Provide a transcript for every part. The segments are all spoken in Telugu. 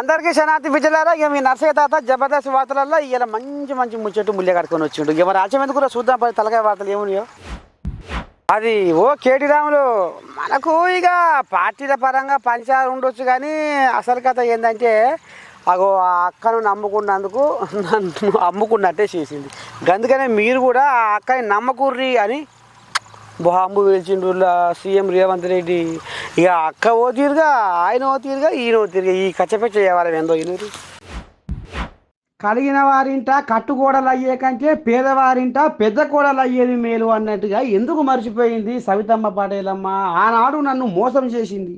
అందరికీ శనాతి విజయారా ఇక మీ నర్సయ్య తాత జబర్దస్త్ వార్తలలో ఇలా మంచి మంచి ముచ్చట్టు ముల్లె కట్టుకొని వచ్చిండు. ఇక మరి ఆచం ఎందుకు చూద్దాం. పది తలకాయ వార్తలు ఏమున్నాయో. అది ఓ కేటీ రాములు మనకు ఇక పార్టీల పరంగా పంచాలు ఉండొచ్చు కానీ అసలు కథ ఏంటంటే అగో ఆ అక్కను నమ్ముకున్నందుకు నన్ను అమ్ముకున్నట్టే చేసింది. అందుకనే మీరు కూడా ఆ అక్కని నమ్మకూర్రి అని బాంబు వేల్చిండు సీఎం రేవంత్ రెడ్డి. ఇక అక్క ఓ తీరుగా ఆయన ఓ తీరుగా ఈయన ఓ తీరుగా ఈ కచ్చపెచ్చ వ్యవహారం ఏందో ఈయన కలిగిన వారింట కట్టుకోడలు అయ్యే కంటే పేదవారింట పెద్ద కోడలు అయ్యేది మేలు అన్నట్టుగా ఎందుకు మర్చిపోయింది సవితమ్మ పాటేలమ్మ? ఆనాడు నన్ను మోసం చేసింది.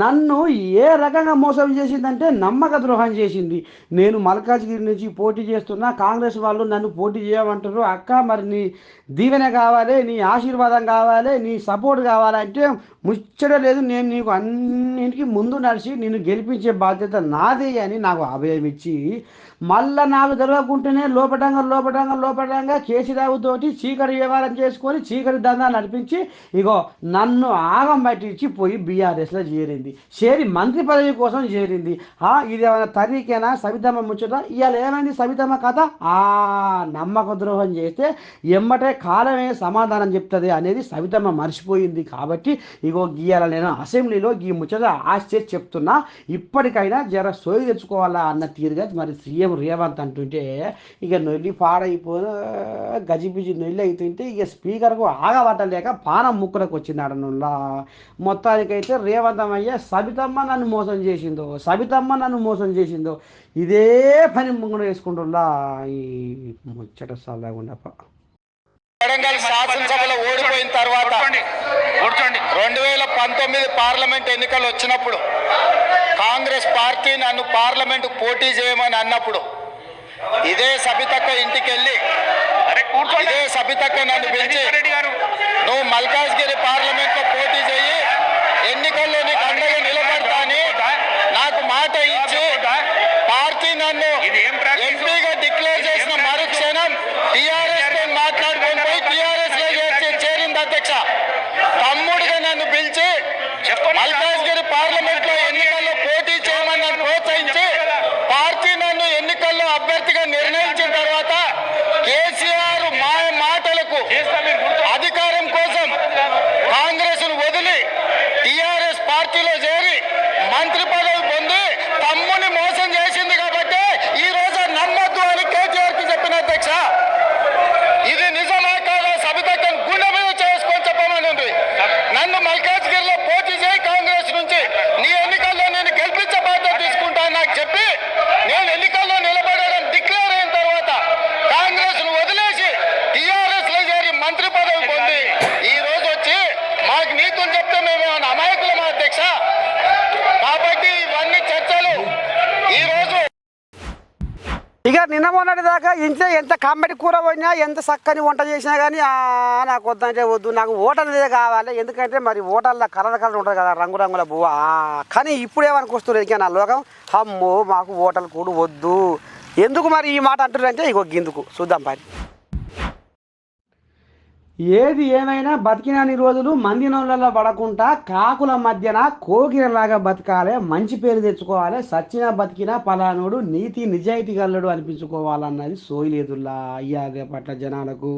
నన్ను ఏ రకంగా మోసం చేసిందంటే నమ్మక ద్రోహం చేసింది. నేను మల్కాజ్గిరి నుంచి పోటీ చేస్తున్నా కాంగ్రెస్ వాళ్ళు నన్ను పోటీ చేయమంటారు అక్క మరి నీ దీవెన కావాలి నీ ఆశీర్వాదం కావాలి నీ సపోర్ట్ కావాలంటే ముచ్చట లేదు. నేను నీకు అన్నింటికి ముందు నడిచి నిన్ను గెలిపించే బాధ్యత నాదే అని నాకు అభయం ఇచ్చి మళ్ళా నాకు తెలియకుంటేనే లోపటంగా లోపటంగా లోపటంగా కేసీరావుతోటి చీకటి వ్యవహారం చేసుకొని చీకటి దందా నడిపించి ఇగో నన్ను ఆగం పట్టించి పోయి బీఆర్ఎస్లో చేరింది. చేరి మంత్రి పదవి కోసం చేరింది. ఆ, ఇది ఏమైనా తరీకేనా? సవితమ్మ ముచ్చట? ఇవాళ ఏమైంది సవితమ్మ కథ? ఆ నమ్మక ద్రోహం చేస్తే ఎమ్మటే కాలమే సమాధానం చెప్తుంది అనేది సవితమ్మ మర్చిపోయింది కాబట్టి ఇగో గీయాల నేను అసెంబ్లీలో ఈ ముచ్చట ఆశ్చర్య చెప్తున్నా. ఇప్పటికైనా జర సోయి తెచ్చుకోవాలా అన్న తీరుగా మరి సీఎం రేవంత్ అంటుంటే ఇక నొల్లి పాడైపోయిన గజిబిజి నొల్లి అవుతుంటే ఇక స్పీకర్కు ఆగబట్టలేక పానం ముక్కులకు వచ్చింది ఆడనుల్లా మొత్తానికైతే రేవంతమయ్య సబితమ్మ నన్ను మోసం చేసిందో సబితమ్మ నన్ను మోసం చేసిందో ఇదే పని ముంగుడు వేసుకుంటున్నా. ఈ ముచ్చట సల్లగుండప్ప. వరంగల్ శాసనసభలో ఓడిపోయిన తర్వాత కూర్చోండి రెండు వేల పంతొమ్మిది పార్లమెంట్ ఎన్నికలు వచ్చినప్పుడు కాంగ్రెస్ పార్టీ నన్ను పార్లమెంట్ పోటీ చేయమని అన్నప్పుడు ఇదే సబితక్క ఇంటికి వెళ్ళి అరే కూర్చోండి. ఇదే సబితక్క నన్ను పిలిచి రెడ్డి గారు. నువ్వు మల్కాజ్గిరి పార్లమెంట్లో పోటీ చేయి ఎన్నికల్లో నీకు అండగా నిలబడతా అని నాకు మాట ఇచ్చి పార్టీ నన్ను ఇది ఏం ప్రాక్టీసు? ఎంపీగా డిక్లేర్ చేసిన మరుక్షణం టిఆర్ఎస్తో మాట్లాడుకొని పోయి టిఆర్ఎస్లో చేర్చి- చేరింది అధ్యక్ష తమ్ముడిగా నన్ను పిలిచి చెప్పండి. మల్కాజ్గిరి పార్లమెంట్లో ఎన్నికల్లో పోటీ చేయమని నన్ను ప్రోత్సహించి పార్టీ నన్ను ఎన్నికల్లో అభ్యర్థిగా నిర్ణయించిన తర్వాత కేసీఆర్ మా మాటలకు చేస్తా మీరు కూర్చో అధికారం కోసం కాంగ్రెస్ను వదిలి టిఆర్ఎస్ పార్టీలో చేరి మంత్రి పదవి పొంది తమ్ముని మోసం చేసింది కాబట్టి ఈ రోజు నమ్మద్దు అని కేటీఆర్కి చెప్పిన అధ్యక్ష ఇది నిజమా కాదా సబితక్కను గుండె మీద చేసుకొని చెప్పమని ఉంది నన్ను మల్కాజ్గిరిలో పోటీ చేయి కాంగ్రెస్ నుంచి నీ ఎన్నికల్లో నేను గెలిపించే బాధ్యత తీసుకుంటా అని నాకు చెప్పి నేను ఎన్నికల్లో నిలబడడం డిక్లేర్ అయిన తర్వాత కాంగ్రెస్ను వదిలేసి టిఆర్ఎస్లో చేరి మంత్రి పదవి పొంది ఈ రోజు వచ్చి మాకు నీతులు చెప్తే మేము ఏమైనా అమాయకులమా అధ్యక్ష కాబట్టి ఇవన్నీ చర్చలు ఈ రోజు ఇక నిన్న మొన్నటి దాకా ఇంట్లో ఎంత కమ్మడి కూర పోయినా ఎంత చక్కని వంట చేసినా కానీ నాకు వద్దంటే వద్దు నాకు ఓటర్లదే కావాలి. ఎందుకంటే మరి ఓటల్లో కలర్ కలర్ ఉంటుంది కదా రంగురంగుల పువ్వు కానీ ఇప్పుడు ఏమనుకొస్తుంది ఇంకా నా లోకం? అమ్మో మాకు ఓటలు కూడా వద్దు. ఎందుకు మరి ఈ మాట అంటున్నారంటే ఇగో గిందుకు. చూద్దాం పని ఏది ఏమైనా బతికినన్ని రోజులు మంది నోళ్ళలో పడకుండా కాకుల మధ్యన కోకిరలాగా బతకాలి మంచి పేరు తెచ్చుకోవాలి సచ్చినా బతికినా పలానుడు నీతి నిజాయితీ గల్లడు అనిపించుకోవాలన్నది సోయలేదుల్లా అయ్యాగే పట్ల జనాలకు.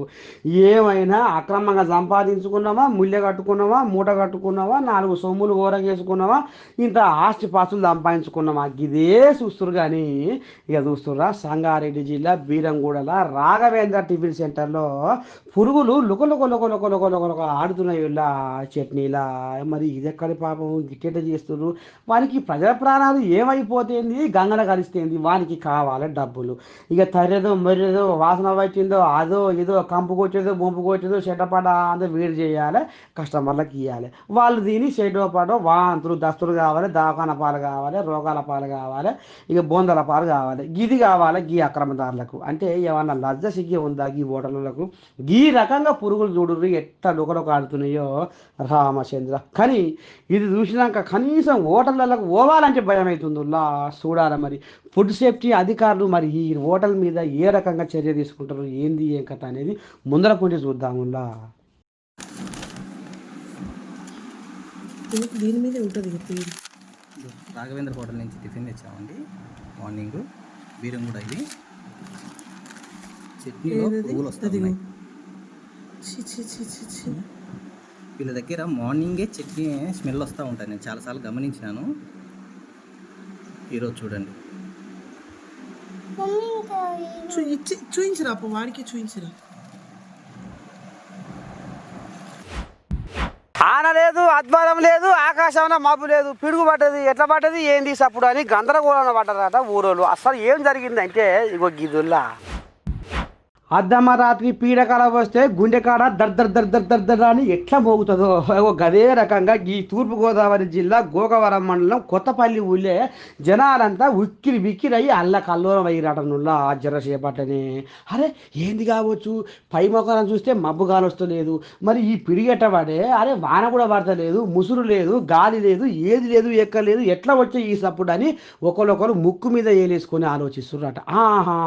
ఏమైనా అక్రమంగా సంపాదించుకున్నామా ముల్లె కట్టుకున్నామా మూట కట్టుకున్నావా నాలుగు సొమ్ములు ఊరగేసుకున్నావా ఇంత ఆస్తి పాస్తులు సంపాదించుకున్నామా? ఇదే చూస్తురు కానీ ఇక చూస్తుర్రా సంగారెడ్డి జిల్లా బీరంగూడల రాఘవేంద్ర టిఫిన్ సెంటర్లో పురుగులు లుక లుక ఆడుతున్నాయి ఇలా చట్నీలా. మరి ఇది ఎక్కడ పాపం? గిట్టేట చేస్తున్నారు? వానికి ప్రజల ప్రాణాలు ఏమైపోతుంది? గంగన కలిస్తేంది? వానికి కావాలి డబ్బులు. ఇక తరేదో మరేదో వాసన పట్టిందో అదో ఏదో కంపు కొట్టేదో బొంపు కొట్టేదో చెడ్డపడ అంతా వేడి చేయాలి కస్టమర్లకు ఇవ్వాలి వాళ్ళు దీని చెడ్డో పాటో వాంతులు దస్తులు కావాలి దవాఖాన పాలు కావాలి రోగాల పాలు కావాలి ఇక బోందల పాలు కావాలి. గిది కావాలి గీ అక్రమదారులకు. అంటే ఏమన్నా లజ్జ సిగ్గి ఉందా గీ హోటళ్ళకు ఈ రకంగా పురుగు పురుగులు చూడుర్రి ఎట్లా లుకలుక ఆడుతున్నాయో రామచంద్ర. కానీ ఇది చూసినాక కనీసం ఓటర్లకు పోవాలంటే భయం అవుతుందిలా చూడాలి మరి. ఫుడ్ సేఫ్టీ అధికారులు మరి ఈ ఓటర్ల మీద ఏ రకంగా చర్య తీసుకుంటారు ఏంది ఏం కథ అనేది ముందర కొంచెం చూద్దాములా దీని- దీని మీదే ఉంటుంది రాఘవేంద్ర హోటల్ నుంచి టిఫిన్ తెచ్చామండి. మార్నింగ్ బీరం కూడా ఇది. చట్నీలో పువ్వులు వస్తాయి. వీళ్ళ దగ్గర మార్నింగే చట్నీ స్మెల్ వస్తూ ఉంటుంది నేను చాలాసార్లు గమనించినాను. ఈరోజు చూడండి. చూయించిరా అప్ప వాడికి చూయించిరా. ఆన లేదు అద్వారం లేదు ఆకాశం మబ్బు లేదు. పిడుగు పడ్డది ఎట్లా పడ్డది ఏంది సప్పుడు అని గందరగోళం పడ్డారట ఊరోళ్ళు. అసలు ఏం జరిగిందంటే ఇగో గిదుల్లా. అద్దమ్మ రాత్రి పీడకాల వస్తే గుండెకాడ దర్ దర్ దర్ దర్ దర్ దర్ అని ఎట్లా మోగుతుందో? ఏవో గదే రకంగా ఈ తూర్పుగోదావరి జిల్లా గోకవరం మండలం కొత్తపల్లి ఊళ్ళే జనాలంతా ఉక్కిరి బిక్కిరి అయ్యి అల్ల కల్లోరం అయ్యిరాటనుల్లా ఆ జర అరే ఏంది కావచ్చు? పై మొక్కలను చూస్తే మబ్బు కానొస్తలేదు మరి ఈ పిడిగెట్టవాడే అరే వాన కూడా పడతలేదు ముసురు లేదు గాలి లేదు ఏది లేదు ఎక్కలేదు ఎట్లా వచ్చే ఈ సప్పుడు అని ఒకరొకరు ముక్కు మీద ఏలేసుకొని ఆలోచిస్తున్నారట ఆహా!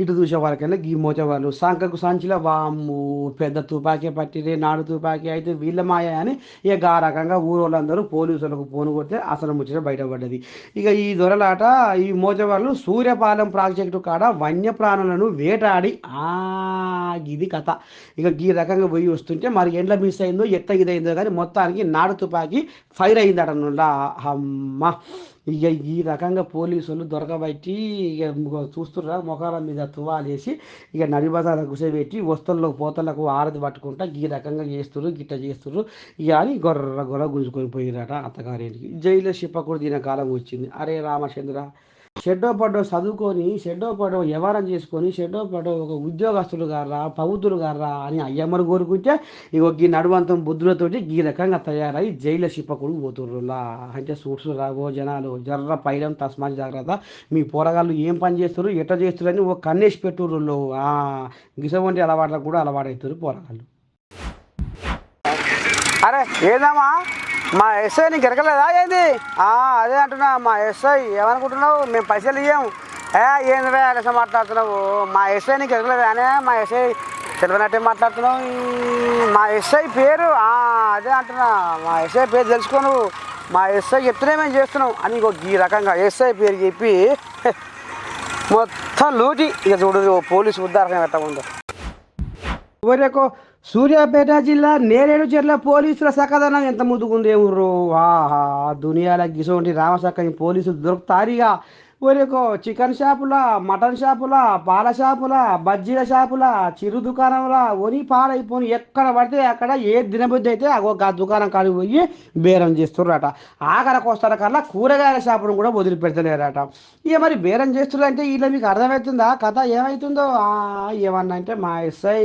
ఇటు చూసే వారికైనా ఈ మోచేవాళ్ళు సంకకు సంచిలో వాము పెద్ద తుపాకీ పట్టిరే నాడు తుపాకీ అయితే వీళ్ళ మాయ అని ఇక ఆ రకంగా ఊరోళ్ళందరూ పోలీసులకు పోను కొడితే అసలు ముచ్చట బయటపడ్డది. ఇక ఈ దొరలాట ఈ మోచేవాళ్ళు సూర్యపాలెం ప్రాజెక్టు కాడ వన్యప్రాణులను వేటాడి ఆ ఇది కథ. ఇక ఈ రకంగా పోయి వస్తుంటే మరి ఎండ్ల మిస్ అయిందో ఎట్ట ఇదైందో కానీ మొత్తానికి నాడు తుపాకీ ఫైర్ అయిందట నుల్లా అమ్మ! ఇక ఈ రకంగా పోలీసులు దొరకబట్టి ఇక చూస్తుర్రా ముఖాల మీద తువాలేసి ఇక నడిబజార్ల గుసబెట్టి వస్తువులకు పోతలకు ఆరది పట్టుకుంటా ఈ రకంగా చేస్తుర్రు గిట్ట చేస్తుర్రు ఇక అని గొర్ర గొర్ర గుంజుకొని పోయిరట అత్తగారింటికి. జైల్లో శిప్పకుడు దీని కాలం వచ్చింది. అరే రామచంద్ర షెడ్డో పడ్డో చదువుకొని షెడ్డో పడో వ్యవహారం చేసుకొని షెడ్డో పడో ఒక ఉద్యోగస్తులు గారా పౌతులు గారా అని అయ్యమ్మను కోరుకుంటే ఇక ఈ నడువంతం బుద్ధులతోటి ఈ రకంగా తయారై జైలు శిప్పకుడు పోతుర్రులా. అంటే సూట్స్ రాబో జనాలు జర్ర పైలం తస్మాత్ జాగ్రత్త. మీ పోరగాళ్ళు ఏం పని చేస్తారు ఎట్ట చేస్తారని ఓ ఒక కన్నేసి పెట్టుర్రులో గిసవంటి అలవాట్లకు కూడా అలవాటవుతారు పోరగాళ్ళు. అరే ఏదమ్మా? మా ఎస్ఐ నీకు ఎరగలేదా ఏంది? అదే అంటున్నా మా ఎస్ఐ ఏమనుకుంటున్నావు? మేము పైసలు ఇయ్యాము. ఏ ఏందిరా అనేసి మాట్లాడుతున్నావు? మా ఎస్ఐ నీకు ఎరగలేదా అనే? మా ఎస్ఐ తెలియనట్టే మాట్లాడుతున్నావు. మా ఎస్ఐ పేరు అదే అంటున్నా. మా ఎస్ఐ పేరు తెలుసుకో నువ్వు. మా ఎస్ఐ చెప్తేనే మేము చేస్తున్నాం. అని ఇంకో ఈ రకంగా ఎస్ఐ పేరు చెప్పి మొత్తం లూటి. ఇక చూడు ఓ పోలీసు ఉద్దారకం పెట్టకుండా ఎవరికో సూర్యాపేట జిల్లా నేరేడు చెర్ల పోలీసుల సకదనం ఎంత ముందుకుంది ఆహా దునియాల గిసోంటి రామసక్కని పోలీసులు దొరుకుతారిగా. ఊరేకో చికెన్ షాపుల మటన్ షాపుల పాల షాపుల బజ్జీల షాపుల చిరు దుకాణంల ఒని పాలైపోని ఎక్కడ పడితే అక్కడ ఏ దినబుద్ధి అయితే ఆ దుకాణం కాడికి పోయి బేరం చేస్తుర్రట. ఆఖరకు వస్తారు కల్లా కూరగాయల షాపును కూడా వదిలిపెడతలేరట. ఇక మరి బేరం చేస్తున్నారంటే వీళ్ళ మీకు అర్థమవుతుందా కథ ఏమవుతుందో ఏమన్నా అంటే మా ఎస్ఐ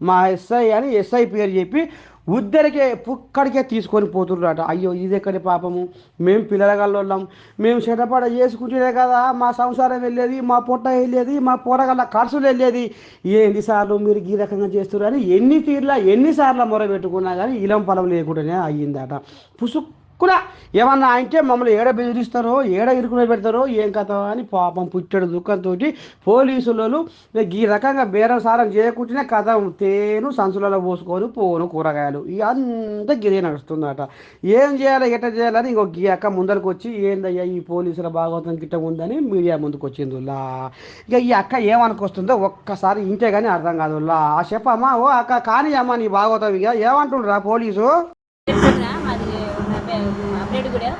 మా ఎస్ఐ అని ఎస్ఐ పేరు చెప్పి ఉద్దరికే పుక్కడికే తీసుకొని పోతున్నారట అయ్యో ఇదెక్కడి పాపము? మేము పిల్లలగల్లోళ్ళం మేము చెడపడ చేసుకుంటేనే కదా మా సంసారం వెళ్ళేది మా పొట్ట వెళ్ళేది మా పోరగల్ల ఖర్చులు వెళ్ళేది. ఏంది సార్లు మీరు ఈ రకంగా చేస్తున్నారని ఎన్ని తీర్లా ఎన్నిసార్లు మొర పెట్టుకున్నా కానీ ఇలం పొలం లేకుండానే అయ్యిందట. కూడా ఏమన్నా అంటే మమ్మల్ని ఏడ బెదిరిస్తారో ఏడ ఇరుకునే పెడతారో ఏం కథ అని పాపం పుట్టడు దుఃఖంతో పోలీసులు ఈ రకంగా బేరం సారం చేయకుండానే కథ తేను సంచులలో పోసుకొని పోను కూరగాయలు. ఇక అంతా గిరే నడుస్తుందట. ఏం చేయాలి ఎట్ట చేయాలని ఇంకో ఈ అక్క ముందరికి వచ్చి ఏందయ్యా ఈ పోలీసుల భాగవతం గిట్ట ఉందని మీడియా ముందుకు వచ్చిందిలా? ఇక ఈ అక్క ఏమనుకొస్తుందో ఒక్కసారి ఇంటే కానీ అర్థం కాదులా చెప్పమ్మా ఓ అక్క కానీ అమ్మా నీ భాగవతం ఇక. ఏమంటుండ్రా పోలీసు? కూడా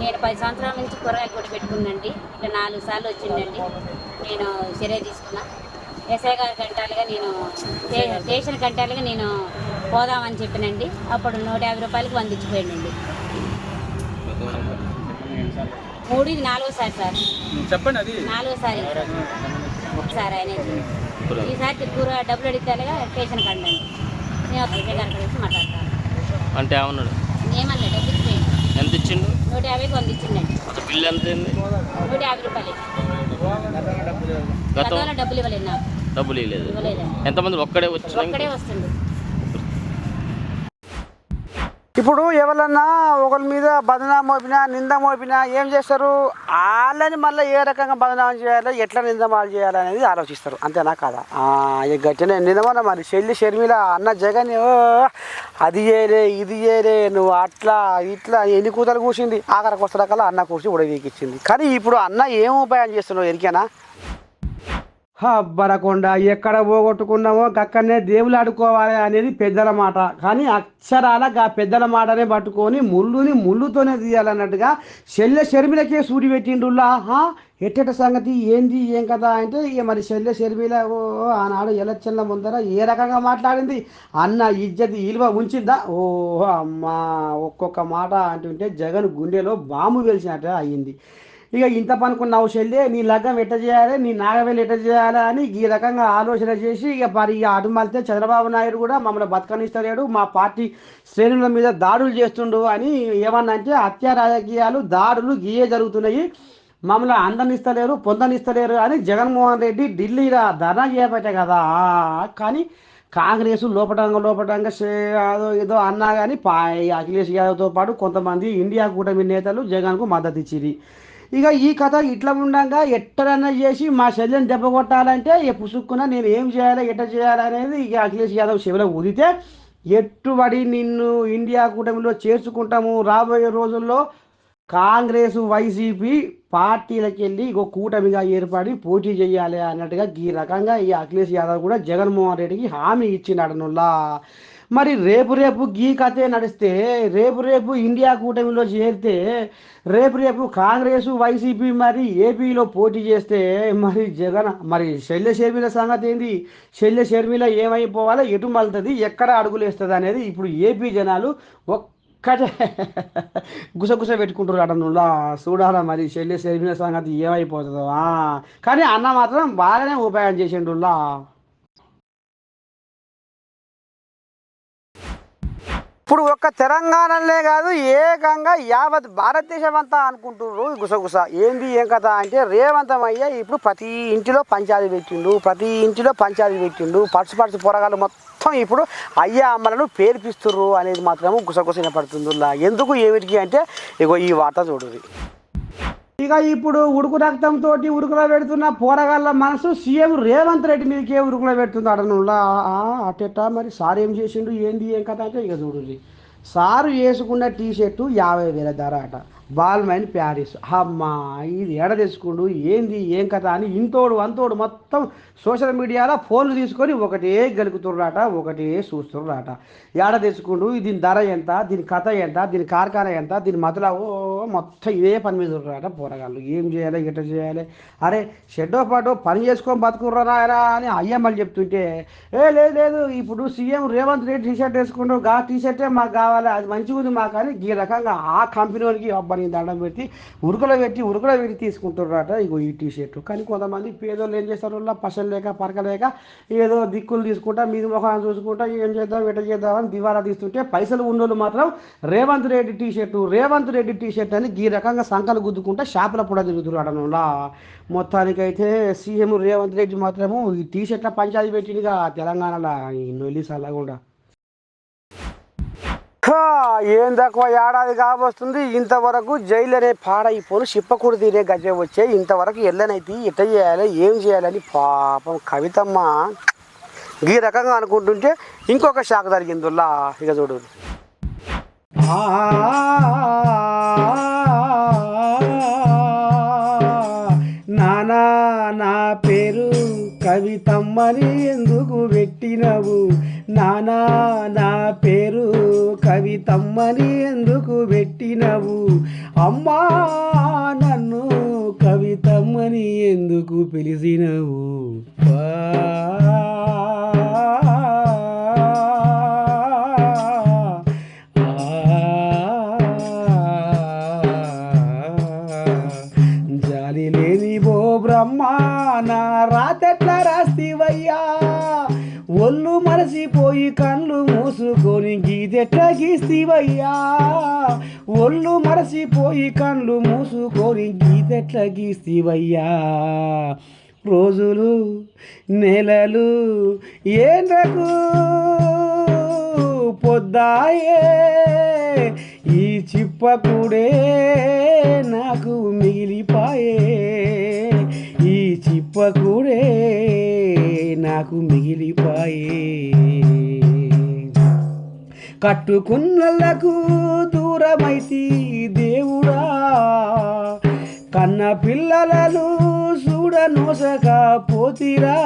నేను పది సంవత్సరాల నుంచి కూరగాయ కూడా పెట్టుకున్నాండి. ఇట్లా నాలుగు సార్లు వచ్చిందండి. నేను చర్య తీసుకున్నా. ఎస్ఐ గారి కంటాలుగా నేను స్టే- స్టేషన్ కంటాలుగా నేను పోదామని చెప్పినండి. అప్పుడు నూట యాభై రూపాయలకి వందించిపోయిందండి. మూడు ఇది నాలుగోసారి సార్ చెప్పండి అది. నాలుగోసారి సార్. ఆయన. ఈసారి కూర డబ్బులు అడిగితేగా స్టేషన్ కండండి నేను ఎస్ఐ గారి కలిసి మాట్లాడతాను. అంటే ఏమన్నాడు? ఏమన్నా ఎంత ఇచ్చిండు? నూట యాభైకి వందించిందండి అసలు బిల్లు ఎంత అయింది? నూట యాభై రూపాయలు. గతం? గతంలో డబ్బులు ఇవ్వలేదు నాకు. డబ్బులు ఇవ్వలేదు. ఎంతమంది ఒక్కడే వచ్చిన ఒక్కడే వస్తుంది ఇప్పుడు ఎవరన్నా ఒకరి మీద బదనా మోపినా నింద మోపినా ఏం చేస్తారు? వాళ్ళని మళ్ళీ ఏ రకంగా బదనామం చేయాలి ఎట్లా నిందమాలు చేయాలి అనేది ఆలోచిస్తారు. అంతేనా కాదా? ఆ, ఇక గట్టినే మరి. చెల్లి షర్మిల అన్న జగన్ అది చేయలే ఇది చేయలే నువ్వు అట్లా ఇట్లా ఎన్ని కూతలు కూర్చింది ఆఖరికి వస్తాకల్లా అన్న కూర్చి ఉడవీకిచ్చింది కానీ ఇప్పుడు అన్న ఏం ఉపాయం చేస్తున్నావు ఎరికేనా? అబ్బరకొండ ఎక్కడ పోగొట్టుకున్నామో అక్కడనే దేవులు ఆడుకోవాలి అనేది పెద్దల మాట. కానీ అక్షరాల ఆ పెద్దల మాటనే పట్టుకొని ముళ్ళుని ముళ్ళుతోనే తీయాలన్నట్టుగా శల్య షర్మిలకే సూడి పెట్టిండుల్లా ఎట్టెట సంగతి? ఏంది? ఏం కదా అంటే ఇక మరి శల్య షర్మిల ఓ ఆనాడు ఎలక్షన్ల ముందర ఏ రకంగా మాట్లాడింది? అన్న ఇజ్జతి విలువ ఉంచిందా ఓహో అమ్మా ఒక్కొక్క మాట అంటుంటే జగన్ గుండెలో బాంబు వెలిసినట్టు అయ్యింది ఇక ఇంత పనుకున్నావు చెల్లి నీ లగ్గం ఎట్ట చేయాలి నీ నాగవేలు ఎట్ట చేయాలి అని ఈ రకంగా ఆలోచన చేసి ఇక మరి ఇక అటు చంద్రబాబు నాయుడు కూడా మమ్మల్ని బతకనిస్తలేడు మా పార్టీ శ్రేణుల మీద దాడులు చేస్తుండు అని ఏమన్నా అంటే హత్య రాజకీయాలు దాడులు గీయే జరుగుతున్నాయి. మమ్మల్ని అందనిస్తలేరు పొందనిస్తలేరు అని జగన్మోహన్ రెడ్డి ఢిల్లీలో ధర్నా చేయబట్టే కదా. కానీ కాంగ్రెస్ లోపటంగా లోపటంగా ఏదో అన్నా కానీ అఖిలేష్ యాదవ్తో పాటు కొంతమంది ఇండియా కూటమి నేతలు జగన్కు మద్దతు ఇచ్చిరి ఇక ఈ కథ ఇట్లా ఉండగా ఎట్టడన్నా చేసి మా శల్యం దెబ్బ కొట్టాలంటే ఏ పుసుక్కున నేను ఏం చేయాలి ఎట్ట చేయాలి అనేది ఇక అఖిలేష్ యాదవ్ శివలో ఊదితే ఎట్టుబడి నిన్ను ఇండియా కూటమిలో చేర్చుకుంటాము రాబోయే రోజుల్లో కాంగ్రెస్ వైసీపీ పార్టీలకు వెళ్ళి ఇగో కూటమిగా ఏర్పడి పోటీ చేయాలి అన్నట్టుగా ఈ రకంగా ఈ అఖిలేష్ యాదవ్ కూడా జగన్మోహన్ రెడ్డికి హామీ ఇచ్చినాడు నుల్లా మరి రేపు రేపు గీ కథే నడిస్తే రేపు రేపు ఇండియా కూటమిలో చేరితే రేపు రేపు కాంగ్రెస్ వైసీపీ మరి ఏపీలో పోటీ చేస్తే మరి జగన్ మరి శల్య షర్మిల సంగతి ఏంది? శల్య షర్మిల ఏమైపోవాలో? ఎటు మలుతుంది ఎక్కడ అడుగులేస్తుంది అనేది ఇప్పుడు ఏపీ జనాలు ఒక్కటే గుసగుస పెట్టుకుంటారు అటనులా చూడాలా మరి శల్య షర్మిల సంగతి ఏమైపోతుందో. కానీ అన్న మాత్రం బాగానే ఉపాయం చేసిండులా ఇప్పుడు ఒక్క తెలంగాణలే కాదు ఏకంగా యావత్ భారతదేశం అంతా అనుకుంటున్నారు గుసగుస. ఏంది ఏం కథ అంటే రేవంతం అయ్యా ఇప్పుడు ప్రతి ఇంటిలో పంచాయతీ పెట్టిండు ప్రతి ఇంటిలో పంచాయతీ పెట్టిండు పడుచు పడుచు పొరగాలు మొత్తం ఇప్పుడు అయ్యా అమ్మలను పేర్పిస్తుర్రు అనేది మాత్రము గుసగుస వినపడుతుందిలా. ఎందుకు ఏమిటికి అంటే ఇగో ఈ వార్త చూడుది ఇక ఇప్పుడు ఉడుకు రక్తంతో ఉడుకులో పెడుతున్న పోరగాళ్ళ మనసు సీఎం రేవంత్ రెడ్డి మీదకే ఉడుకులో పెడుతుంది అడనులా అట్టెట్టా మరి సార్ ఏం చేసిండు? ఏంది? ఏం కథ అంటే ఇక చూడు సారు వేసుకున్న టీ షర్టు యాభై వేల ధర అట. Balmain Paris. అమ్మా ఇది ఎడ తెచ్చుకుండు ఏంది? ఏం కథ అని ఇంతోడు అంతోడు మొత్తం సోషల్ మీడియాలో ఫోన్లు తీసుకొని ఒకటే గెలుకుతుర్రాట ఒకటే చూస్తుర్రాట ఏడ తెచ్చుకుండు? దీని ధర ఎంత? దీని కథ ఎంత? దీని కార్ఖానా ఎంత? దీని మతలా ఓ మొత్తం ఇదే పని మీద ఉర్రాట పోరగాళ్ళు. ఏం చేయాలి? ఎట్లా చేయాలి? అరే షెడ్డో పాటో పని చేసుకొని బతుకుర్రా అని అయ్యమ్మలు చెప్తుంటే ఏ లేదు లేదు ఇప్పుడు CM Revanth Reddy T shirt వేసుకుంటూ గా టీ షర్టే మాకు కావాలి అది మంచిగా ఉంది మాకు అని ఈ రకంగా ఆ కంపెనీ వారికి అబ్బాయి దండం పెట్టి ఉరుకులో పెట్టి ఉరుకులో పెట్టి తీసుకుంటుర్రట ఇగో ఈ టీషర్ట్. కానీ కొంతమంది పేదోళ్ళు ఏం చేస్తారు? పసలు లేక పరకలేక ఏదో దిక్కులు తీసుకుంటా మీది ముఖాన్ని చూసుకుంటా ఏం చేద్దాం ఎట చేద్దాం అని దివాలా తీస్తుంటే పైసలు ఉన్నోళ్ళు మాత్రం Revanth Reddy T shirt Revanth Reddy T shirt అని ఈ రకంగా సంకలు గుద్దుకుంటా షాపుల కూడా తిరుగుతున్నారు అడనులా మొత్తానికైతే సీఎం రేవంత్ రెడ్డి మాత్రము ఈ టీ షర్ట్ల పంచాయతీ పెట్టిందిగా తెలంగాణలో ఈ నొల్లి సల్లగుండా. ఏం తక్కువ ఏడాది కాబోస్తుంది. ఇంతవరకు జైలు అనే పాడైపోను చిప్పకూడు తినే గజ వచ్చే. ఇంతవరకు ఎల్లనైతే ఎట్ట చేయాలి ఏం చేయాలని పాపం కవితమ్మ ఈ రకంగా అనుకుంటుంటే ఇంకొక షాక్ జరిగిందిలా ఇక చూడు. నానా నా పేరు కవితమ్మని ఎందుకు పెట్టినవు? నానా నా పేరు కవితమ్మని ఎందుకు పెట్టినవు? అమ్మా నన్ను కవితమ్మని ఎందుకు పిలిచినవు? ఒళ్ళు మరసిపోయి కళ్ళు మూసుకొని గీదెట్లా గీస్తివయ్యా. ఒళ్ళు మరసిపోయి కళ్ళు మూసుకొని గీదెట్లా గీస్తివయ్యా. రోజులు నెలలు ఏండ్రకు పొద్దాయే. ఈ చిప్పకుడే నాకు మిగిలిపాయే. ఈ చిప్పకుడే నాకు మిగిలిపాయే. కట్టుకున్నలకు దూరమైతి దేవుడా కన్న పిల్లలను చూడనోసక పోతిరా.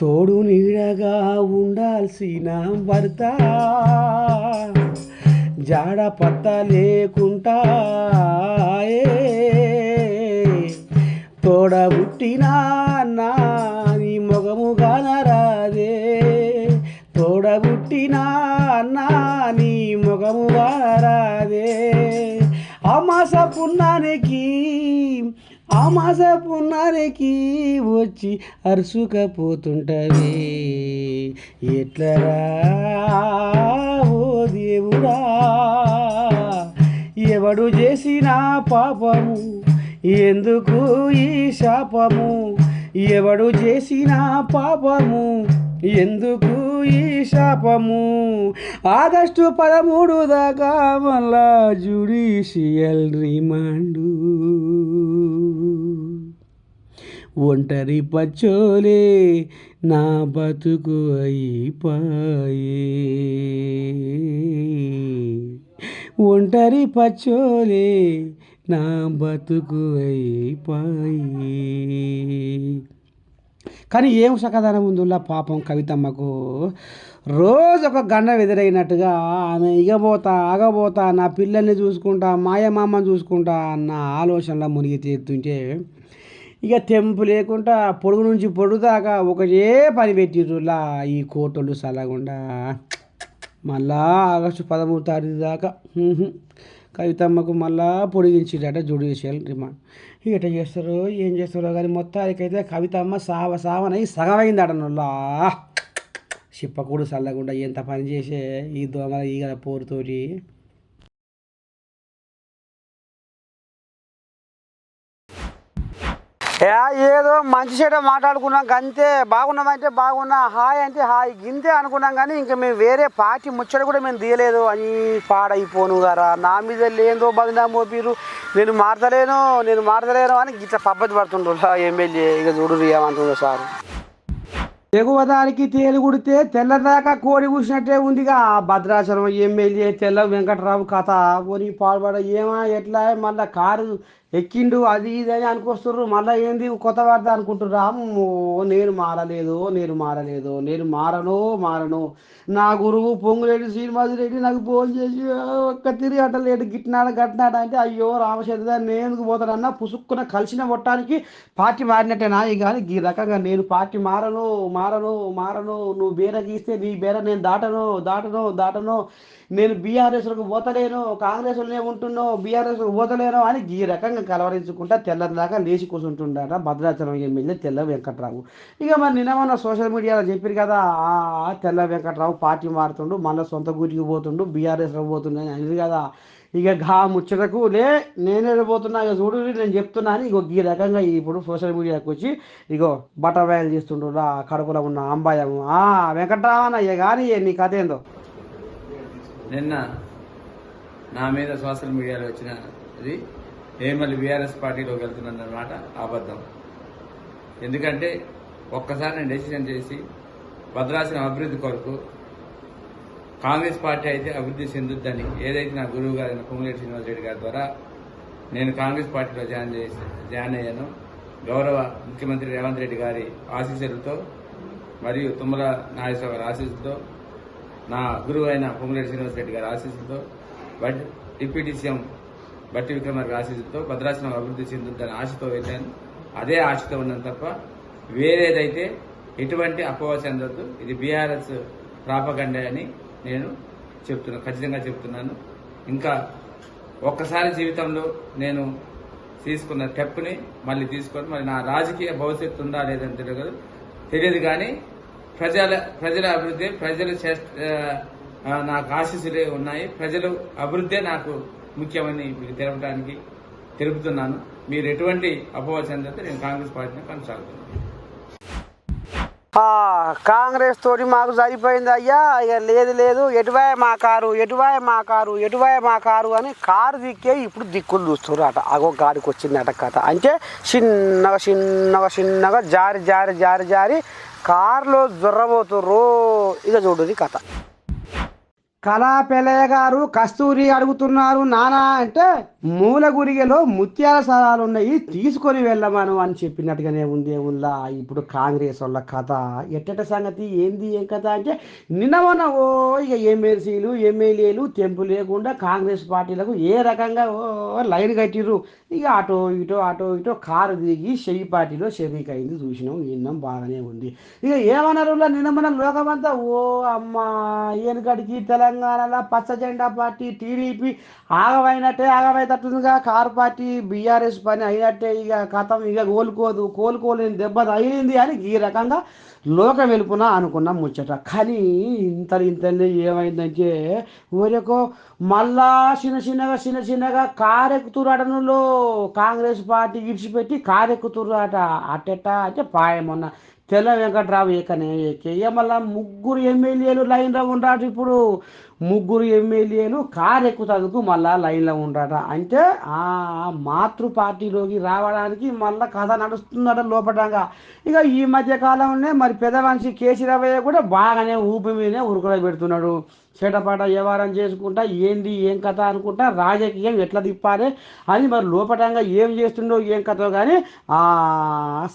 తోడు నీడగా ఉండాల్సిన భర్త జాడ పత్త లేకుంటా తోడ పుట్టినా నా నీ మొగము కానరాదే తోడ పుట్టినా నా నీ మొగము కానరాదే అమాస పున్నానికి అమాస పున్నానికి వచ్చి అరుసుకపోతుంటది. ఎట్లరా ఓ దేవుడా ఎవడు చేసిన పాపము ఎందుకు ఈ శాపము? ఎవడు చేసిన పాపము? ఎందుకు ఈ శాపము? ఆగస్టు పదమూడు దాకా మళ్ళా జుడిషియల్ రిమాండు. ఒంటరి పచ్చోలే నా బతుకు అయిపాయే. ఒంటరి పచ్చోలే నా బతుకు అయిపోయి. కానీ ఏం సకదానం ఉందిలా పాపం కవితమ్మకు? రోజు ఒక గండ ఎదురైనట్టుగా ఆమె ఇగబోతా ఆగబోతా నా పిల్లల్ని చూసుకుంటా మాయమామని చూసుకుంటా అన్న ఆలోచనలో మునిగి తీరుతుంటే ఇక తెంపు లేకుండా పొడుగు నుంచి పొడుగు దాకా ఒకటే పని పెట్టిర్రులా ఈ కోటలు సలగుండా. మళ్ళా ఆగస్టు పదమూడు తారీఖు దాకా కవితమ్మకు మళ్ళా పొడిగించిడట జుడిషియల్ రిమాండ్. ఇక చేస్తారో ఏం చేస్తారో కానీ మొత్తానికైతే కవితమ్మ సావ సావనై సగమైందట నొల్లా. చిప్పకూడు చల్లకుండా ఎంత పని చేసే ఈ దోమల ఈగల పోరుతోటి. ఏదో మంచి చెడ మాట్లాడుకున్నాం అంతే బాగున్నామంటే బాగున్నా హాయ్ అంటే హాయ్ గింతే అనుకున్నాం కానీ ఇంకా మేము వేరే పార్టీ ముచ్చట కూడా మేము తీయలేదు. అని పాడైపోను గారా నా మీద లేదో బదినా మోపిరు నేను మారతలేను నేను మారతలేను అని ఇట్లా పబ్బతి పడుతుండ్రు ఎమ్మెల్యే. ఇక చూడు ఏమంటుందో సార్. ఎగువదానికి తేలి కుడితే తెల్లదాకా కోడి కూసినట్టే ఉందిగా భద్రాచలం ఎమ్మెల్యే తెల్ల వెంకటరావు కథ. పోనీ పాల్పడ ఏమా ఎట్లా మళ్ళీ కారు ఎక్కిండు అది ఇది అని అనుకొస్తుర్రు. మళ్ళీ ఏంది? కొత్త వార్త అనుకుంటుర్రు. అమ్మో నేను మారలేదు నేను మారలేదు నేను మారను మారను. నా గురువు పొంగులేటి శ్రీనివాసరెడ్డి నాకు ఫోన్ చేసి ఒక్క తిరిగి అట్టలేడు గిట్నాడ గట్నాడ అంటే అయ్యో రామచంద్ర నేను పోతానన్నా? పుసుక్కున కలిసిన మొట్టానికి పార్టీ మారినట్టేనా? ఇక కానీ ఈ రకంగా నేను పార్టీ మారను మారను మారను. నువ్వు బేర గీస్తే నీ బేర నేను దాటను దాటను దాటను. నేను బీఆర్ఎస్లకు పోతలేను కాంగ్రెస్లోనే ఉంటున్నో బీఆర్ఎస్లకు పోతలేను అని ఈ రకంగా కలవరించుకుంటా తెల్లదాకా లేచి కూర్చుంటుండట భద్రాచలం ఎమ్మెల్యే తెల్ల వెంకట్రావు. ఇక మరి నిన్న సోషల్ మీడియాలో చెప్పారు కదా ఆ తెల్ల వెంకట్రావు పార్టీ మారుతుండు మళ్ళీ సొంత గురికి పోతుండు బీఆర్ఎస్లో పోతుండు అని అనేది కదా. ఇక ఘా ముచ్చటకు లే నేనే పోతున్నా ఇక చూడు నేను చెప్తున్నా అని ఇగో ఈ రకంగా ఇప్పుడు సోషల్ మీడియాకి వచ్చి ఇగో బటర్ఫ్లైలు చేస్తుండ్రు రా కడుపులో ఉన్న అంబాయము ఆ అన్న ఇక కానీ నీ కథ ఏందో? నిన్న నా మీద సోషల్ మీడియాలో వచ్చిన అది ఏమల్లి బీఆర్ఎస్ పార్టీలోకి వెళ్తున్నానన్నమాట అబద్ధం. ఎందుకంటే ఒక్కసారి నేను డెసిషన్ చేసి భద్రాచలం అభివృద్ధి కొరకు కాంగ్రెస్ పార్టీ అయితే అభివృద్ధి చెందుద్దని ఏదైతే నా గురువు గారైన పొంగులేటి శ్రీనివాసరెడ్డి గారి ద్వారా నేను కాంగ్రెస్ పార్టీలో జాయిన్ చేసి జాయిన్ అయ్యాను. గౌరవ ముఖ్యమంత్రి రేవంత్ రెడ్డి గారి ఆశీస్సులతో మరియు తుమ్మల నాగేశ్వర ఆశీస్సులతో నా గురువు అయిన పొంగులేటి శ్రీనివాసరెడ్డి గారి ఆశీస్సులతో బట్ డిప్యూటీ సీఎం బట్టి విక్రమార్క ఆశీస్సులతో భద్రాచలం అభివృద్ధి చెందుతుందని ఆశతో వెళ్ళాను అదే ఆశతో ఉన్నాను తప్ప వేరేదైతే ఎటువంటి అపోహ చెందొద్దు ఇది బీఆర్ఎస్ ప్రాపగండే అని నేను చెప్తున్నా ఖచ్చితంగా చెప్తున్నాను. ఇంకా ఒక్కసారి జీవితంలో నేను తీసుకున్న స్టెప్ని మళ్ళీ తీసుకొని. మరి నా రాజకీయ భవిష్యత్తు ఉందా లేదని తెలియదు. తెలియదు కానీ ప్రజల ప్రజల అభివృద్ధి ప్రజల నాకు ఆశీస్సులే ఉన్నాయి. ప్రజలు అభివృద్ధే నాకు ముఖ్యమని మీకు తెలపడానికి తెలుపుతున్నాను. మీరు ఎటువంటి అపోహ చెందితే నేను కాంగ్రెస్ పార్టీని కొనసాగుతున్నాను కాంగ్రెస్ తోటి మాకు సరిపోయింది అయ్యా. ఇక లేదు లేదు. ఎటువాయ మా కారు ఎటువాయ మా కారు ఎటువాయ మా కారు అని కారు దిక్కే ఇప్పుడు దిక్కులు చూస్తున్నారు అగో గాడికి వచ్చిందట కథ. అంటే చిన్నగా చిన్నగా చిన్నగా జారి జారి జారి జారి కారులో జొర్రబోతుర్రు. ఇక చూడుది కథ. కళా పెళ్ళయ్య గారు కస్తూరి అడుగుతున్నారు నానా అంటే మూల గురిగలో ముత్యాల సరాలు ఉన్నాయి తీసుకొని వెళ్ళమను అని చెప్పినట్టుగానే ఉంది ఏముల్లా ఇప్పుడు కాంగ్రెస్ వాళ్ళ కథ. ఎట్టట సంగతి? ఏంది ఏం కథ అంటే నిన్న మొన్న ఓ ఇక ఎమ్మెల్సీలు ఎమ్మెల్యేలు తెంపు లేకుండా కాంగ్రెస్ పార్టీలకు ఏ రకంగా ఓ లైన్ కట్టిర్రు. ఇక అటో ఇటో అటో ఇటో కారు దిగి షెయి పార్టీలో షరీక్ అయింది చూసినాం విన్నాం బాగానే ఉంది. ఇక ఏమన్నారు నిన్న మొన్న లోకమంతా ఓ అమ్మా తెలంగాణ తెలంగాణలో పచ్చ జెండా పార్టీ టీడీపీ ఆగమైనట్టే ఆగమైతట్టుందిగా కారు పార్టీ బీఆర్ఎస్ పని అయినట్టే ఇక కథం ఇక కోలుకోదు కోలుకోలేని దెబ్బ తగిలింది అని ఈ రకంగా లోక వెలుపున అనుకున్నాం ముచ్చట. కానీ ఇంత ఇంతనే ఏమైందంటే ఊరికో మళ్ళా చిన్న చిన్నగా చిన్న చిన్నగా కారెక్కుతురాటనులో కాంగ్రెస్ పార్టీ ఇడిచిపెట్టి కారెక్కుతురాట అట్టెట్ట అంటే పాయమన్న తెల్ల వెంకట్రావు ఏకనే ఏకే మళ్ళా ముగ్గురు ఎమ్మెల్యేలు లైన్లో ఉన్నారు ఇప్పుడు ముగ్గురు ఎమ్మెల్యేలు కారు ఎక్కుతందుకు మళ్ళా లైన్లో ఉండట అంటే ఆ మాతృ పార్టీలోకి రావడానికి మళ్ళా కథ నడుస్తుందట లోపటంగా. ఇక ఈ మధ్య కాలంలోనే మరి పెద్ద మనిషి కేసీరావయ్య కూడా బాగానే ఊపి మీదనే ఉరుకులో పెడుతున్నాడు. చేటపాట వ్యవహారం చేసుకుంటా ఏంది ఏం కథ అనుకుంటా రాజకీయం ఎట్లా తిప్పాలి అని మరి లోపటంగా ఏం చేస్తుండో ఏం కథో కానీ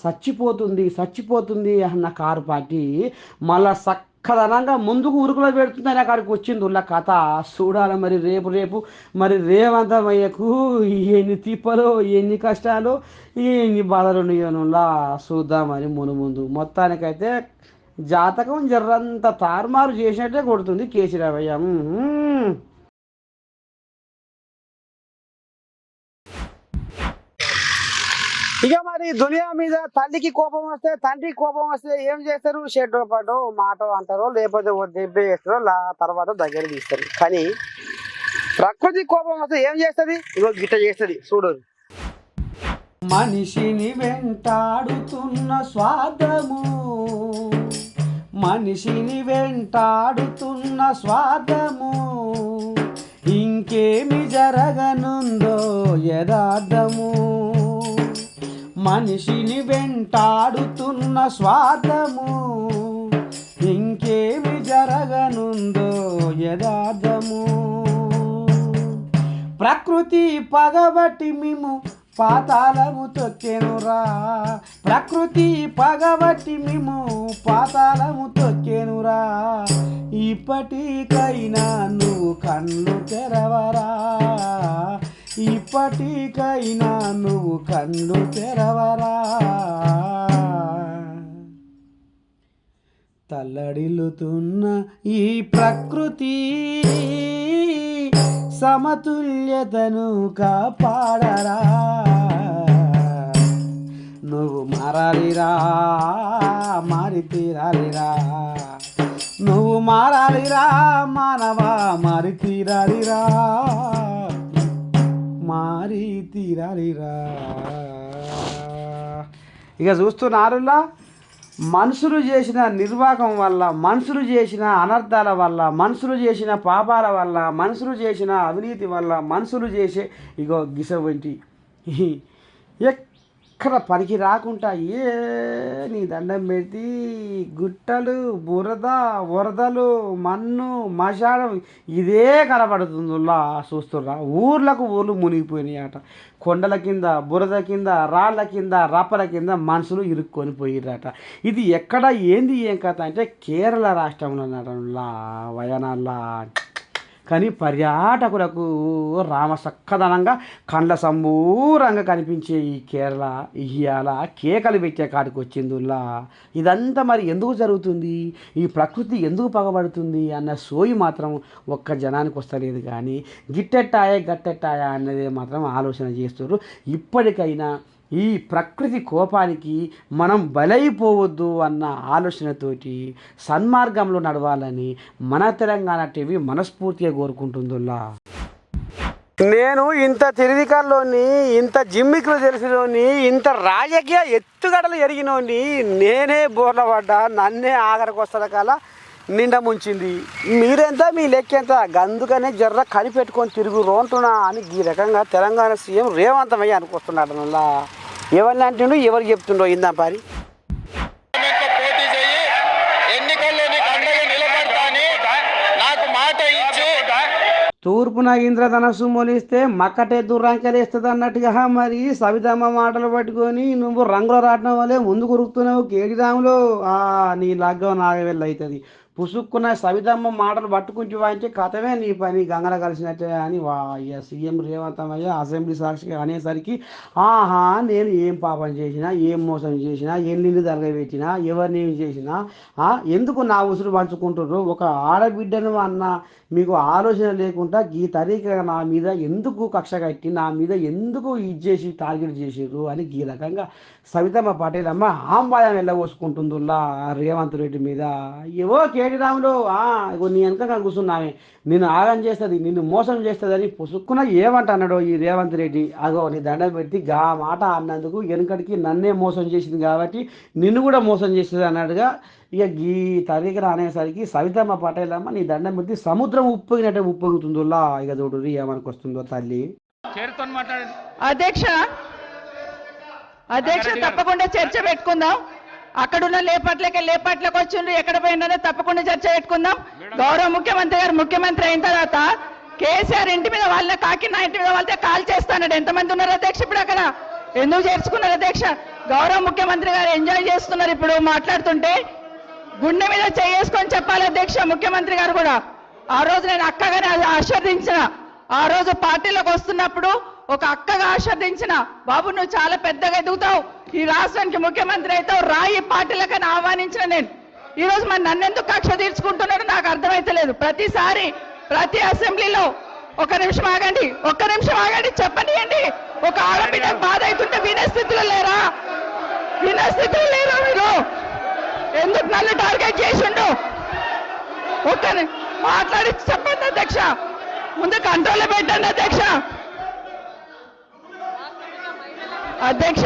చచ్చిపోతుంది చచ్చిపోతుంది అన్న కారు పార్టీ. మళ్ళా కథనంగా ముందుకు ఉరుకులో పెడుతుందని అక్కడికి వచ్చింది ఉన్న కథ. చూడాలి మరి రేపు రేపు. మరి రేవంతమయ్యకు ఎన్ని తిప్పలు ఎన్ని కష్టాలు ఎన్ని బాధలు ఉన్నాయోనులా చూద్దామని మును ముందు. మొత్తానికైతే జాతకం జర్రంత తారుమారు చేసినట్టే కొడుతుంది కేసీరావయ్య. ఇక మరి దునియా మీద తల్లికి కోపం వస్తే తండ్రికి కోపం వస్తే ఏం చేస్తారు? షెడ్ పాటు మాట అంటారో లేకపోతే ఓ దెబ్బ లా తర్వాత దగ్గర తీస్తారు. కానీ ప్రకృతి కోపం వస్తే ఏం చేస్తుంది? ఇగో గిట్ట చేస్తుంది చూడు. మనిషిని వెంటాడుతున్న స్వాదము మనిషిని వెంటాడుతున్న స్వాదము ఇంకేమి జరగనుందో యదార్థము మనిషిని వెంటాడుతున్న స్వార్థము ఇంకేమి జరగనుందో యదార్థము ప్రకృతి పగబట్టి మేము పాతాళము తొక్కెనురా. ప్రకృతి పగబట్టి మేము పాతాళము తొక్కెనురా. ఇప్పటికైనా నువ్వు కళ్ళు తెరవరా. ఇప్పటికైనా నువ్వు కళ్ళు తెరవరా? తల్లడిల్లుతున్న ఈ ప్రకృతి సమతుల్యతను కాపాడరా? నువ్వు మారాలిరా మారి తీరాలిరా నువ్వు మారాలిరా మానవా మారి తీరాలిరా మారి తీరాలిరా. ఇక చూస్తున్నారులా? మనుషులు చేసిన నిర్వాహకం వల్ల మనుషులు చేసిన అనర్థాల వల్ల మనుషులు చేసిన పాపాల వల్ల మనుషులు చేసిన అవినీతి వల్ల మనుషులు చేసే ఇగో గిస వంటి. ఎక్కడ పనికి రాకుండా ఏ నీ దండం పెట్టి గుట్టలు బురద వరదలు మన్ను మశానం ఇదే కనబడుతుందిలా చూస్తుర్రా. ఊర్లకు ఊర్లు మునిగిపోయినాయి అట కొండల కింద బురద కింద రాళ్ళ కింద రప్పల కింద మనుషులు ఇరుక్కొని పోయిర్రట. ఇది ఎక్కడ ఏంది ఏం కథ అంటే కేరళ రాష్ట్రంలో నడంలా వయనాల్లా కానీ పర్యాటకులకు రామ చక్కదనంగా కండ్ల సంబూరంగా కనిపించే ఈ కేరళ ఇయ్యాల కేకలు పెట్టే కాడికి వచ్చిందిలా ఇదంతా మరి ఎందుకు జరుగుతుంది? ఈ ప్రకృతి ఎందుకు పగబడుతుంది అన్న సోయి మాత్రం ఒక్క జనానికి వస్తలేదు కానీ గిట్టెట్టాయా గట్టెట్టాయా అన్నది మాత్రం ఆలోచన చేస్తున్నారు ఇప్పటికైనా ఈ ప్రకృతి కోపానికి మనం బలైపోవద్దు అన్న ఆలోచనతోటి సన్మార్గంలో నడవాలని మన తెలంగాణ టీవీ మనస్ఫూర్తిగా కోరుకుంటుందిలా నేను ఇంత తిరిగికల్లోని ఇంత జిమ్మికులు తెలిసినోని ఇంత రాజకీయ ఎత్తుగడలు ఎరిగినోని నేనే బోర్ల పడ్డా నన్నే ఆఖరికి కల కాల నిండా ముంచింది. మీరెంత మీ లెక్క ఎంత అందుకనే జర్ర కనిపెట్టుకొని తిరుగు రోంటున్నా అని ఈ రకంగా తెలంగాణ సీఎం రేవంతమయ్య అనుకొస్తున్నాడు మళ్ళా ఎవరిని అంటుండో? ఎవరు చెప్తుండో ఇందా పారి తూర్పున ఇంద్రధనస్సు మొలిస్తే మక్కటే దుర్రంకెలేస్తుంది అన్నట్టుగా మరి. సవితమ్మ మాటలు పట్టుకొని నువ్వు రంగుల రాటం వల్లే ముందు కురుకుతున్నావు కేడి రాములు ఆ నీ లగ్గం నాగవెళ్ళ అవుతుంది. పుసుక్కున్న సవితమ్మ మాటలు పట్టుకుంటూ వాయించే కథమే నీ పని. గంగల కలిసినట్టే అని వా సీఎం సీఎం రేవంతమయ్య అసెంబ్లీ సాక్షిగా అనేసరికి ఆహా నేను ఏం పాపం చేసినా ఏం మోసం చేసినా ఎన్నిళ్ళు తరగబెట్టినా ఎవరిని చేసినా ఎందుకు నా ఉసురు పంచుకుంటున్నారు ఒక ఆడబిడ్డను అన్న మీకు ఆలోచన లేకుండా ఈ తరీక నా మీద ఎందుకు కక్ష కట్టి నా మీద ఎందుకు ఇది చేసి టార్గెట్ చేసారు అని ఈ రకంగా సవితమ్మ పటేల్ అమ్మ ఆంబాయం వెళ్ళబోసుకుంటుందిలా రేవంత్ రెడ్డి మీద. ఏవో కే ఇగో నీ వెనక కూర్చున్నామే నిన్ను ఆగం చేస్తుంది నిన్ను మోసం చేస్తుందని పుసుక్కున ఏమంట అన్నాడు ఈ రేవంత్ రెడ్డి? అగో నీ దండం పెట్టి గా మాట అన్నందుకు వెనుకడికి నన్నే మోసం చేసింది కాబట్టి నిన్ను కూడా మోసం చేస్తుంది అన్నట్టుగా ఇక ఈ తరీకన అనేసరికి సవితమ్మ పటేల్ అమ్మ నీ దండం పెట్టి సముద్రం ఉప్పొగినట్టే ఉప్పొంగుతుందిలా? ఇక చూడు ఏమనికి వస్తుందో తల్లి. అధ్యక్ష అధ్యక్ష తప్పకుండా చర్చ పెట్టుకుందాం. అక్కడున్న లేపట్లకి లేపట్లకు వచ్చిండ్రు. ఎక్కడ పోయిందో తప్పకుండా చర్చ పెట్టుకుందాం. గౌరవ ముఖ్యమంత్రి గారు ముఖ్యమంత్రి అయిన తర్వాత కేసీఆర్ ఇంటి మీద వాళ్ళ కాకి నా ఇంటి మీద వాళ్ళతో కాల్ చేస్తానండి ఎంతమంది ఉన్నారు అధ్యక్ష ఇప్పుడు అక్కడ? ఎందుకు చేర్చుకున్నారు అధ్యక్ష? గౌరవ ముఖ్యమంత్రి గారు ఎంజాయ్ చేస్తున్నారు ఇప్పుడు మాట్లాడుతుంటే. గుండె మీద చేసుకొని చెప్పాలి అధ్యక్ష ముఖ్యమంత్రి గారు కూడా. ఆ రోజు నేను అక్కగానే ఆశీర్దించిన ఆ రోజు పార్టీలోకి వస్తున్నప్పుడు ఒక అక్కగా ఆశీర్దించిన బాబు నువ్వు చాలా పెద్దగా ఎదుగుతావు. ఈ రాష్ట్రానికి ముఖ్యమంత్రి అవుతావు రాయి పార్టీలకని ఆహ్వానించిన నేను. ఈ రోజు మరి నన్నెందుకు కక్ష తీర్చుకుంటున్నాడో నాకు అర్థమైతలేదు. ప్రతిసారి ప్రతి అసెంబ్లీలో ఒక నిమిషం ఆగండి ఒక్క నిమిషం ఆగండి చెప్పనియండి. ఒక ఆడబిడ్డ బాధ అవుతుంటే వినే స్థితిలో లేరా? వినే స్థితిలో లేరా మీరు? ఎందుకు నన్ను టార్గెట్ చేసిండు? ఒక్క మాట్లాడి చెప్పండి అధ్యక్ష. ముందు కంట్రోల్ పెట్టండి అధ్యక్ష. అధ్యక్ష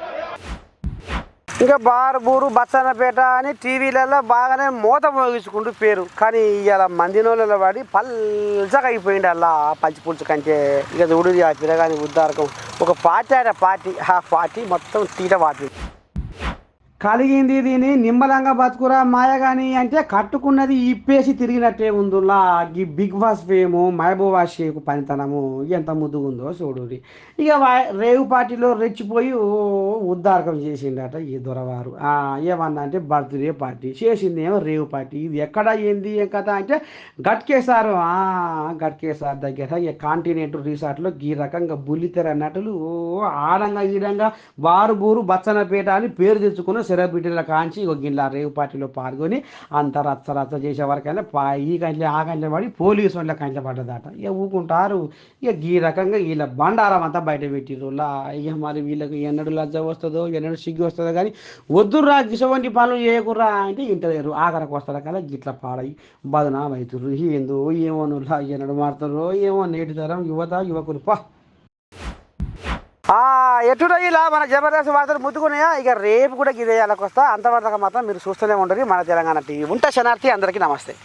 ఇంకా బార్బూరు బచ్చన్నపేట అని టీవీలలో బాగానే మూత మోగించుకుంటూ పేరు. కానీ ఇవాళ మందినోళ్ళలో పడి పల్చగా అయిపోయింది అలా పంచి పులుచు కంటే. ఇక చూడు ఆ పిల్లగాని ఉద్దారకం. ఒక పార్టీ ఆడ పార్టీ. ఆ పార్టీ మొత్తం తీట పార్టీ. కలిగింది దీని నిమ్మలంగా బతుకురా మాయగాని అంటే కట్టుకున్నది ఇప్పేసి తిరిగినట్టే ఉందిలా. ఈ Bigg Boss fame Mehbooba Shaik పనితనము ఎంత ముద్దుగా ఉందో చూడురి ఇక రేవు పార్టీలో రెచ్చిపోయి ఉద్దార్కం ఉద్దారకం చేసిండట ఈ దొరవారు. ఏమన్నా అంటే బర్త్డే పార్టీ. చేసింది ఏమో రేవు పార్టీ. ఇది ఎక్కడ ఏంది ఏం కథ అంటే గట్కేసారు గట్కేశారు దగ్గర ఇక కాంటినెంట్ రిసార్ట్లో ఈ రకంగా బుల్లితెర నటులు ఆడంగా ఈడంగా బారు బూరు బచ్చనపేట అని పేరు తెచ్చుకున్న సెలబ్రిటీల కాంచి ఒక గిన్నె రేవు పార్టీలో పాల్గొని అంత రచ్చ రచ్చ చేసే వరకైనా పా ఈ కంచె ఆ కంచె పడి పోలీసు వాళ్ళ కంచె పడ్డదట. ఇక ఊకుంటారు. ఇక ఈ రకంగా వీళ్ళ బండారం అంతా బయట పెట్టిర్రు. లా ఇక మరి వీళ్ళకి ఎన్నడు లజ్జ వస్తుందో ఎన్నడు సిగ్గు వస్తుందో కానీ వద్దురా గిసవంటి పనులు చేయకుర్రా అంటే ఇంటలేరు ఆఖరకు వస్తారు కదా గిట్ల పాడై బదనాం అవుతుర్రు ఏందో ఏమో నువ్వు ఎన్నడు మారుతారో ఏమో నేటి తరం యువత యువకులు. పా. ఎటుడ ఇలా మన జబర్దస్త్ వార్తలు ముద్దుకున్నాయా? ఇక రేపు కూడా గిదే వస్తా అంతవరకు మాత్రం మీరు చూస్తూనే ఉండరు మన తెలంగాణ టీవీ. ఉంటా శనార్థి అందరికీ నమస్తే.